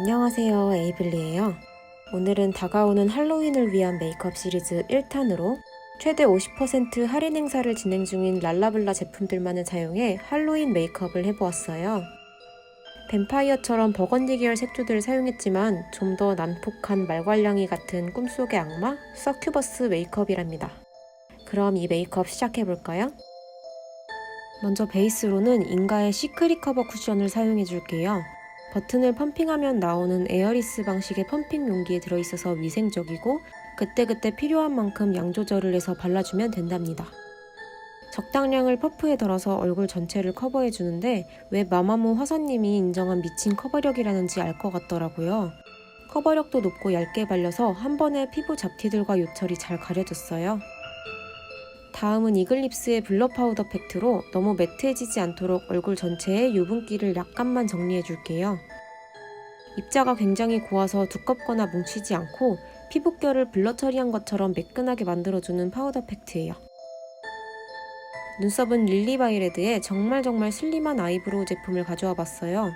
안녕하세요. 에이블리예요. 오늘은 다가오는 할로윈을 위한 메이크업 시리즈 1탄으로 최대 50% 할인 행사를 진행 중인 랄라블라 제품들만을 사용해 할로윈 메이크업을 해보았어요. 뱀파이어처럼 버건디 계열 색조들을 사용했지만 좀 더 난폭한 말괄량이 같은 꿈속의 악마 서큐버스 메이크업이랍니다. 그럼 이 메이크업 시작해볼까요? 먼저 베이스로는 인가의 시크릿 커버 쿠션을 사용해줄게요. 버튼을 펌핑하면 나오는 에어리스 방식의 펌핑 용기에 들어있어서 위생적이고 그때그때 필요한 만큼 양 조절을 해서 발라주면 된답니다. 적당량을 퍼프에 덜어서 얼굴 전체를 커버해주는데 왜 마마무 화사님이 인정한 미친 커버력이라는지 알 것 같더라고요. 커버력도 높고 얇게 발려서 한 번에 피부 잡티들과 요철이 잘 가려졌어요. 다음은 이글립스의 블러 파우더 팩트로 너무 매트해지지 않도록 얼굴 전체에 유분기를 약간만 정리해 줄게요. 입자가 굉장히 고와서 두껍거나 뭉치지 않고 피부결을 블러 처리한 것처럼 매끈하게 만들어주는 파우더 팩트예요. 눈썹은 릴리바이레드의 정말 정말 슬림한 아이브로우 제품을 가져와 봤어요.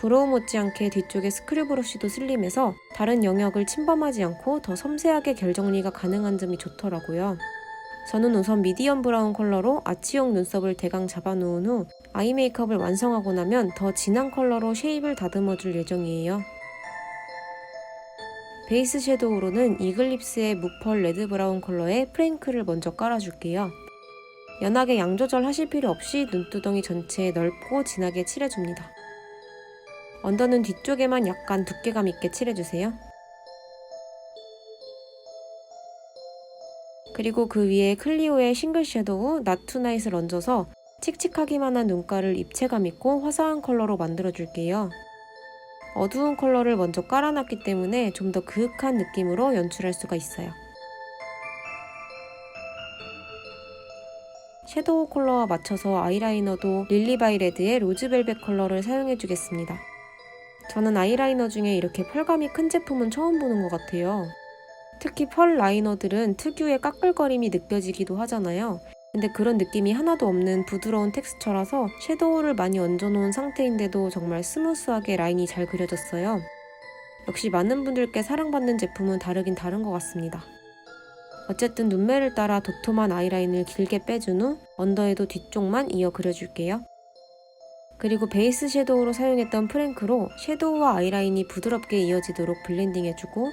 브로우 못지않게 뒤쪽에 스크류 브러쉬도 슬림해서 다른 영역을 침범하지 않고 더 섬세하게 결 정리가 가능한 점이 좋더라고요. 저는 우선 미디엄 브라운 컬러로 아치용 눈썹을 대강 잡아놓은 후 아이 메이크업을 완성하고 나면 더 진한 컬러로 쉐입을 다듬어 줄 예정이에요. 베이스 섀도우로는 이글립스의 무펄 레드 브라운 컬러의 프랭크를 먼저 깔아줄게요. 연하게 양 조절하실 필요 없이 눈두덩이 전체에 넓고 진하게 칠해줍니다. 언더는 뒤쪽에만 약간 두께감 있게 칠해주세요. 그리고 그 위에 클리오의 싱글 섀도우 나투나잇을 얹어서 칙칙하기만 한 눈가를 입체감 있고 화사한 컬러로 만들어줄게요. 어두운 컬러를 먼저 깔아놨기 때문에 좀 더 그윽한 느낌으로 연출할 수가 있어요. 섀도우 컬러와 맞춰서 아이라이너도 릴리바이레드의 로즈벨벳 컬러를 사용해주겠습니다. 저는 아이라이너 중에 이렇게 펄감이 큰 제품은 처음 보는 것 같아요. 특히 펄 라이너들은 특유의 까끌거림이 느껴지기도 하잖아요. 근데 그런 느낌이 하나도 없는 부드러운 텍스처라서 섀도우를 많이 얹어놓은 상태인데도 정말 스무스하게 라인이 잘 그려졌어요. 역시 많은 분들께 사랑받는 제품은 다르긴 다른 것 같습니다. 어쨌든 눈매를 따라 도톰한 아이라인을 길게 빼준 후 언더에도 뒤쪽만 이어 그려줄게요. 그리고 베이스 섀도우로 사용했던 프랭크로 섀도우와 아이라인이 부드럽게 이어지도록 블렌딩해주고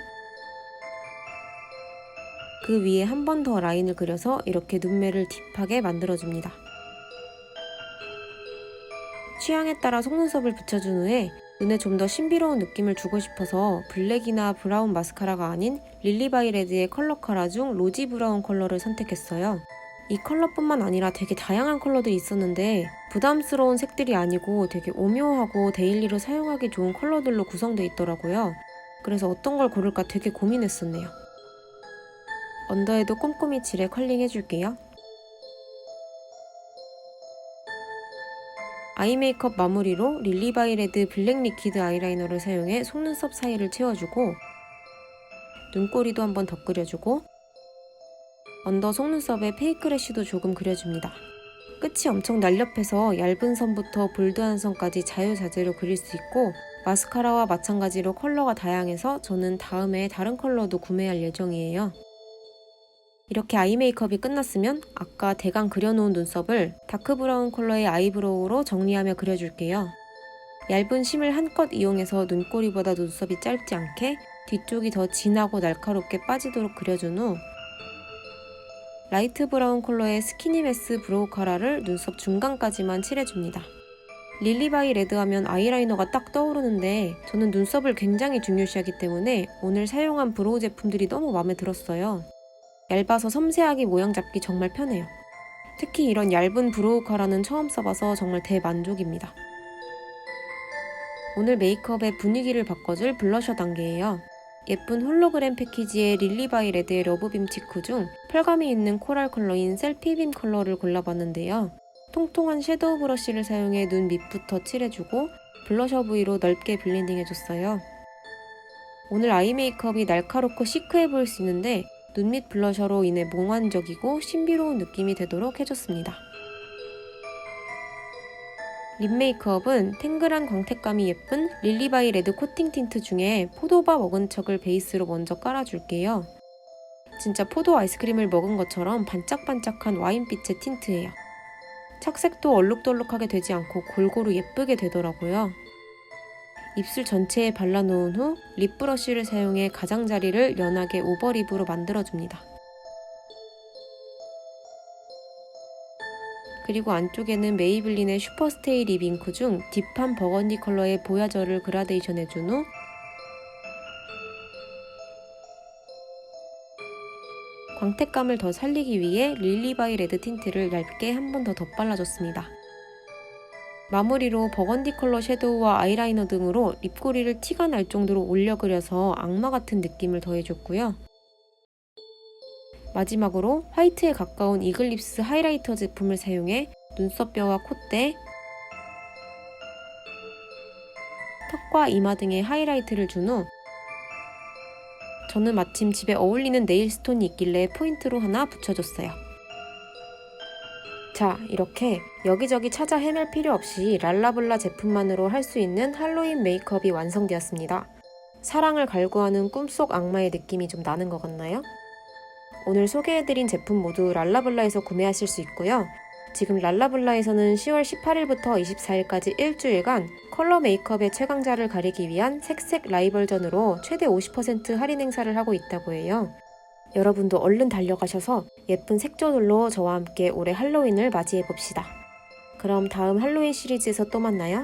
그 위에 한 번 더 라인을 그려서 이렇게 눈매를 딥하게 만들어줍니다. 취향에 따라 속눈썹을 붙여준 후에 눈에 좀 더 신비로운 느낌을 주고 싶어서 블랙이나 브라운 마스카라가 아닌 릴리바이 레드의 컬러 카라 중 로지 브라운 컬러를 선택했어요. 이 컬러뿐만 아니라 되게 다양한 컬러들이 있었는데 부담스러운 색들이 아니고 되게 오묘하고 데일리로 사용하기 좋은 컬러들로 구성되어 있더라고요. 그래서 어떤 걸 고를까 되게 고민했었네요. 언더에도 꼼꼼히 칠해 컬링 해줄게요. 아이 메이크업 마무리로 릴리바이레드 블랙 리퀴드 아이라이너를 사용해 속눈썹 사이를 채워주고 눈꼬리도 한번 더 그려주고 언더 속눈썹에 페이크 래쉬도 조금 그려줍니다. 끝이 엄청 날렵해서 얇은 선부터 볼드한 선까지 자유자재로 그릴 수 있고 마스카라와 마찬가지로 컬러가 다양해서 저는 다음에 다른 컬러도 구매할 예정이에요. 이렇게 아이 메이크업이 끝났으면 아까 대강 그려놓은 눈썹을 다크 브라운 컬러의 아이브로우로 정리하며 그려줄게요. 얇은 심을 한껏 이용해서 눈꼬리보다 눈썹이 짧지 않게 뒤쪽이 더 진하고 날카롭게 빠지도록 그려준 후 라이트 브라운 컬러의 스키니메스 브로우 카라를 눈썹 중간까지만 칠해줍니다. 릴리바이 레드 하면 아이라이너가 딱 떠오르는데 저는 눈썹을 굉장히 중요시하기 때문에 오늘 사용한 브로우 제품들이 너무 마음에 들었어요. 얇아서 섬세하게 모양 잡기 정말 편해요. 특히 이런 얇은 브로우 카라는 처음 써봐서 정말 대만족입니다. 오늘 메이크업의 분위기를 바꿔줄 블러셔 단계예요. 예쁜 홀로그램 패키지의 릴리바이 레드의 러브빔 치크 중 펄감이 있는 코랄 컬러인 셀피빔 컬러를 골라봤는데요. 통통한 섀도우 브러쉬를 사용해 눈 밑부터 칠해주고 블러셔 부위로 넓게 블렌딩 해줬어요. 오늘 아이 메이크업이 날카롭고 시크해 보일 수 있는데 눈 밑 블러셔로 인해 몽환적이고 신비로운 느낌이 되도록 해줬습니다. 립 메이크업은 탱글한 광택감이 예쁜 릴리바이 레드 코팅 틴트 중에 포도바 먹은 척을 베이스로 먼저 깔아줄게요. 진짜 포도 아이스크림을 먹은 것처럼 반짝반짝한 와인빛의 틴트예요. 착색도 얼룩덜룩하게 되지 않고 골고루 예쁘게 되더라고요. 입술 전체에 발라놓은 후 립 브러쉬를 사용해 가장자리를 연하게 오버립으로 만들어줍니다. 그리고 안쪽에는 메이블린의 슈퍼스테이 립 잉크 중 딥한 버건디 컬러의 보야저를 그라데이션 해준 후 광택감을 더 살리기 위해 릴리바이 레드 틴트를 얇게 한 번 더 덧발라줬습니다. 마무리로 버건디 컬러 섀도우와 아이라이너 등으로 립꼬리를 티가 날 정도로 올려 그려서 악마 같은 느낌을 더해줬고요. 마지막으로 화이트에 가까운 이글립스 하이라이터 제품을 사용해 눈썹뼈와 콧대, 턱과 이마 등에 하이라이트를 준 후 저는 마침 집에 어울리는 네일 스톤이 있길래 포인트로 하나 붙여줬어요. 자, 이렇게 여기저기 찾아 헤맬 필요 없이 랄라블라 제품만으로 할 수 있는 할로윈 메이크업이 완성되었습니다. 사랑을 갈구하는 꿈속 악마의 느낌이 좀 나는 것 같나요? 오늘 소개해드린 제품 모두 랄라블라에서 구매하실 수 있고요. 지금 랄라블라에서는 10월 18일부터 24일까지 일주일간 컬러 메이크업의 최강자를 가리기 위한 색색 라이벌전으로 최대 50% 할인 행사를 하고 있다고 해요. 여러분도 얼른 달려가셔서 예쁜 색조들로 저와 함께 올해 할로윈을 맞이해 봅시다. 그럼 다음 할로윈 시리즈에서 또 만나요.